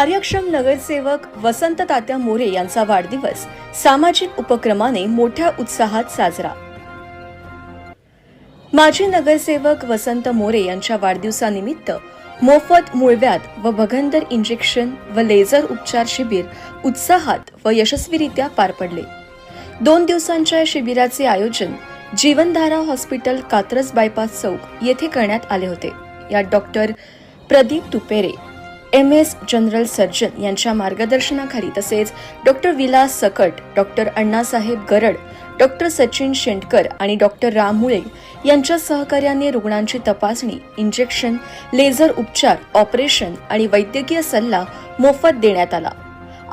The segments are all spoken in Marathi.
कार्यक्षम नगरसेवक वसंत तात्या मोरे यांचा वाढदिवस सामाजिक उपक्रमाने मोठ्या उत्साहात साजरा. माजी नगरसेवक वसंत मोरे यांच्या वाढदिवसानिमित्त मोफत मुळव्यात व भगंदर इंजेक्शन व लेझर उपचार शिबिर उत्साहात व यशस्वीरित्या पार पडले. दोन दिवसांच्या या शिबिराचे आयोजन जीवनधारा हॉस्पिटल कात्रज बायपास चौक येथे करण्यात आले होते. यात doctor Pradeep Tupere M S general surgeon यांच्या मार्गदर्शनाखाली तसेच doctor Vilas Sakat doctor Annasaheb Garad doctor Sachin Shendkar आणि डॉक्टर राम मुळे यांच्या सहकार्याने रुग्णांची तपासणी इंजेक्शन लेझर उपचार ऑपरेशन आणि वैद्यकीय सल्ला मोफत देण्यात आला.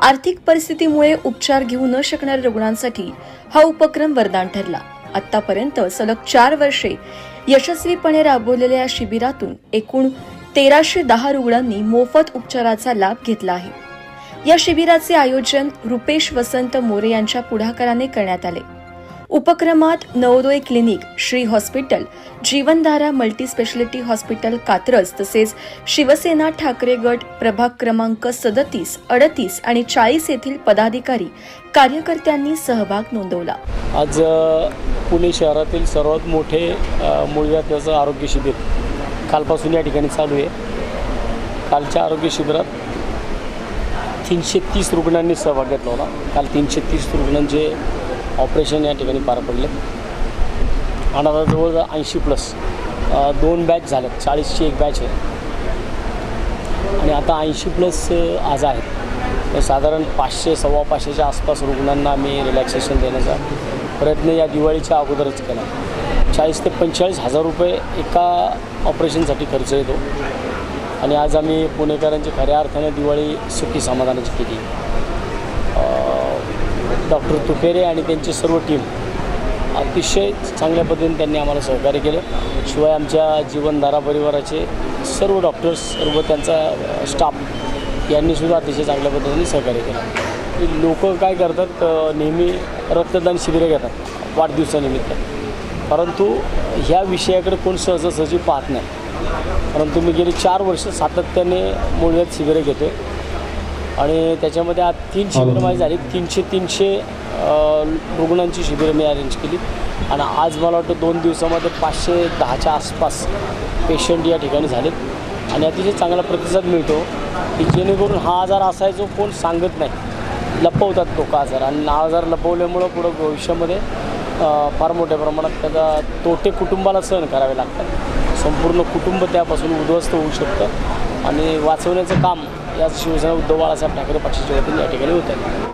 आर्थिक परिस्थितीमुळे उपचार घेऊ न शकणाऱ्या रुग्णांसाठी हा उपक्रम वरदान ठरला. आतापर्यंत सलग चार वर्षे यशस्वीपणे राबवलेल्या या शिबिरातून एकूण तेराशे दहा रुग्णांनी मोफत उपचाराचा लाभ घेतला आहे. या शिबिराचे आयोजन रुपेश वसंत मोरे यांच्या पुढाकाराने करण्यात आले. उपक्रमात Navoday clinic Shri hospital Jeevandhara multi speciality hospital Katraj तसेच शिवसेना ठाकरे गट प्रभाग क्रमांक सदतीस अडतीस आणि चाळीस येथील पदाधिकारी कार्यकर्त्यांनी सहभाग नोंदवला. आज पुणे शहरातील सर्वात मोठे अ, आरोग्य शिबिर कालपासून या ठिकाणी चालू आहे. कालच्या आरोग्य शिबिरात तीनशे तीस रुग्णांनी सहभाग घेतला होता. काल तीनशे तीस रुग्णांचे ऑपरेशन या ठिकाणी पार पडले. आणि आता जवळजवळ ऐंशी प्लस दोन बॅच झाल्यात. चाळीसची एक बॅच आहे. आणि आता ऐंशी प्लस आज आहेत. तर साधारण पाचशे सव्वा पाचशेच्या आसपास रुग्णांना आम्ही रिलॅक्सेशन देण्याचा प्रयत्न या दिवाळीच्या अगोदरच केला. चाळीस ते पंचेचाळीस हजार रुपये एका ऑपरेशनसाठी खर्च येतो. आणि आज आम्ही पुणेकरांची खऱ्या अर्थाने दिवाळी सुखी समाधानाची केली. डॉक्टर तुपेरे आणि त्यांची सर्व टीम अतिशय चांगल्या पद्धतीने त्यांनी आम्हाला सहकार्य केलं. शिवाय आमच्या जीवनधारा परिवाराचे सर्व डॉक्टर्स सर्व त्यांचा स्टाफ यांनीसुद्धा अतिशय चांगल्या पद्धतीने सहकार्य केलं. लोक काय करतात नेहमी रक्तदान शिबिरं घेतात वाढदिवसानिमित्त. परंतु ह्या विषयाकडे कोण सहजासहजी पाहत नाही. परंतु मी गेली चार वर्ष सातत्याने मुळव्यात शिबिरं घेतो आणि त्याच्यामध्ये आज तीन शिबिरं माझी झाली. तीनशे तीनशे रुग्णांची शिबिरं मी अरेंज केली. आणि आज मला वाटतं दोन दिवसामध्ये पाचशे दहाच्या आसपास पेशंट या ठिकाणी झालेत. आणि अतिशय चांगला प्रतिसाद मिळतो की जेणेकरून हा आजार असा आहे जो कोण सांगत नाही. लपवतात लोक आजार आणि हा आजार लपवल्यामुळं पुढं भविष्यामध्ये फार मोठ्या प्रमाणात त्याचा तोटे कुटुंबाला सहन करावे लागतात. संपूर्ण कुटुंब त्यापासून उद्ध्वस्त होऊ शकतं आणि वाचवण्याचं काम या शिवसेना उद्धव बाळासाहेब ठाकरे पक्षाच्या वतीने या ठिकाणी होत आहे.